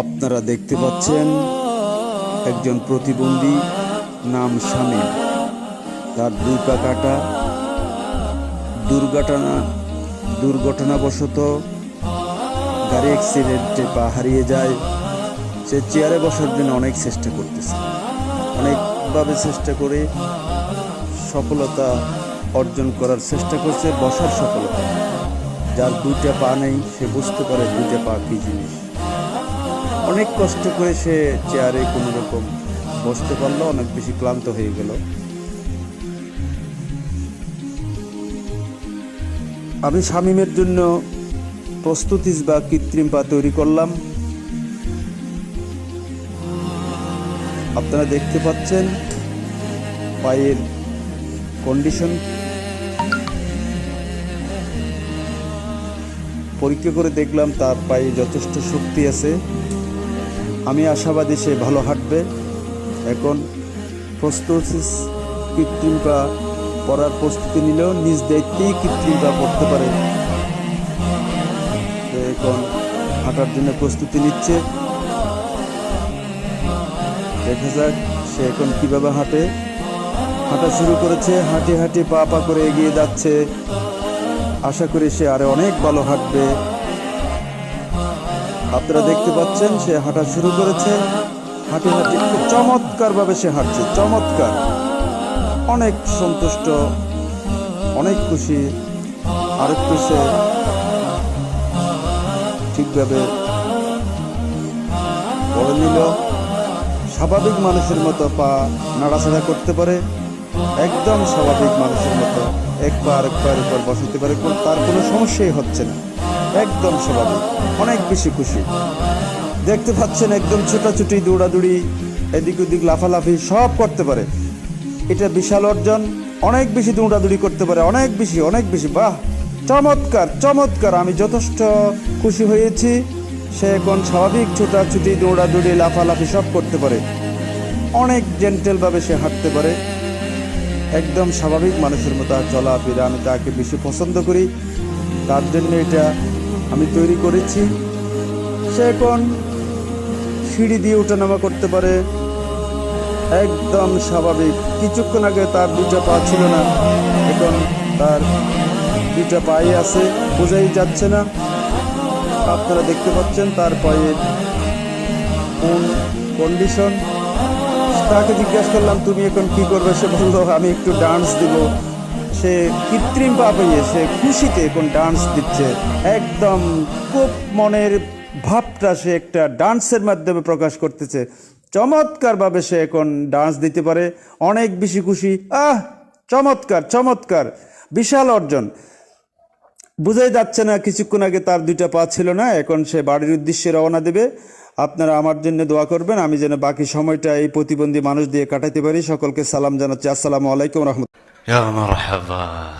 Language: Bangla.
আপনারা দেখতে পাচ্ছেন একজন প্রতিবন্ধী, নাম শামীম। তার দুই পা কাটা। দুর্ঘটনা, দুর্ঘটনাবশত গাড়ি অ্যাক্সিডেন্টে পা হারিয়ে যায়। সে চেয়ারে বসার জন্য অনেক চেষ্টা করতেছে। অনেকভাবে চেষ্টা করে সফলতা অর্জন করার চেষ্টা করছে, বসার সফলতা। যার দুইটা পা নেই, সে বুঝতে পারে দুইটা পা কী জিনিস। অনেক কষ্ট করে সে চেয়ারে কোনো রকম বসতে পারল, অনেক বেশি ক্লান্ত হয়ে গেল। আমি শামীমের জন্য প্রস্তুতি বা কৃত্রিম পা তৈরি করলাম। আপনারা দেখতে পাচ্ছেন পায়ের কন্ডিশন পরীক্ষা করে দেখলাম তার পায়ে যথেষ্ট শক্তি আছে। আমি আশাবাদী সে ভালো হাঁটবে। এখন প্রস্তুতিস কৃত্রিম পা পড়ার প্রস্তুতি নিলেও নিজ দায়িত্বেই কৃত্রিম পা পড়তে পারে। এখন হাঁটার জন্য প্রস্তুতি নিচ্ছে। দেখা যাক সে এখন কীভাবে হাঁটে। হাঁটা শুরু করেছে, হাঁটি হাঁটি পা পা করে এগিয়ে যাচ্ছে। আশা করি সে আরও অনেক ভালো হাঁটবে। আপনারা দেখতে পাচ্ছেন সে হাঁটা শুরু করেছে। হাঁটি হাঁটি খুব চমৎকার ভাবে সে হাঁটছে, চমৎকার। অনেক সন্তুষ্ট, অনেক খুশি। আরেকটু সে ঠিকভাবে পড়ে নিল। স্বাভাবিক মানুষের মতো পা নাড়াচাড়া করতে পারে। একদম স্বাভাবিক মানুষের মতো এক পা আরেক পায়ের উপর বসাতে পারে তার কোনো সমস্যাই হচ্ছে না। একদম স্বাভাবিক। অনেক বেশি খুশি। দেখতে পাচ্ছেন একদম ছোটাছুটি, দৌড়াদৌড়ি, এদিক ওদিক লাফালাফি, সব করতে পারে। এটা বিশাল অর্জন। অনেক বেশি দৌড়াদৌড়ি করতে পারে। অনেক বেশি অনেক বেশি। বাহ! চমৎকার চমৎকার। আমি যথেষ্ট খুশি হয়েছি। সে এখন স্বাভাবিক ছোটাছুটি, দৌড়াদৌড়ি, লাফালাফি সব করতে পারে। অনেক জেন্টেলভাবে সে হাঁটতে পারে। একদম স্বাভাবিক মানুষের মতো চলাফেরা। আমি তাকে বেশি পছন্দ করি। তার জন্য এটা আমি তৈরি করেছি। সে এখন সিঁড়ি দিয়ে ওঠানামা করতে পারে। একদম স্বাভাবিক। কিছুক্ষণ আগে তার দুটা পা ছিল না। এখন তার দুটা পায়ে আছে। বোঝাই যাচ্ছে না। আপনারা দেখতে পাচ্ছেন তার পায়ের কোন কন্ডিশন তাকে জিজ্ঞাসা করলাম, তুমি এখন কি করবে? সে বলল, আমি একটু ডান্স দিব। সে কৃত্রিম পা পেয়ে সে খুশিতে এখন ডান্স দিচ্ছে, একদম খুব মনের ভাবটা সে একটা ডান্সের মাধ্যমে প্রকাশ করতেছে। চমৎকারভাবে সে এখন ডান্স দিতে পারে, অনেক বেশি খুশি। আহ, চমৎকার চমৎকার, বিশাল অর্জন। বোঝাই যাচ্ছে না, কিছুক্ষণ আগে তার দুইটা পা ছিল না, এখন সে বাড়ির উদ্দেশ্যে রওনা দেবে। আপনারা আমার জন্য দোয়া করবেন, আমি যেন বাকি সময়টা এই প্রতিবন্ধী মানুষ দিয়ে কাটাতে পারি। সকলকে সালাম জানাচ্ছি। আসসালামু আলাইকুম রহমতুল্লাহ يا مرحبا.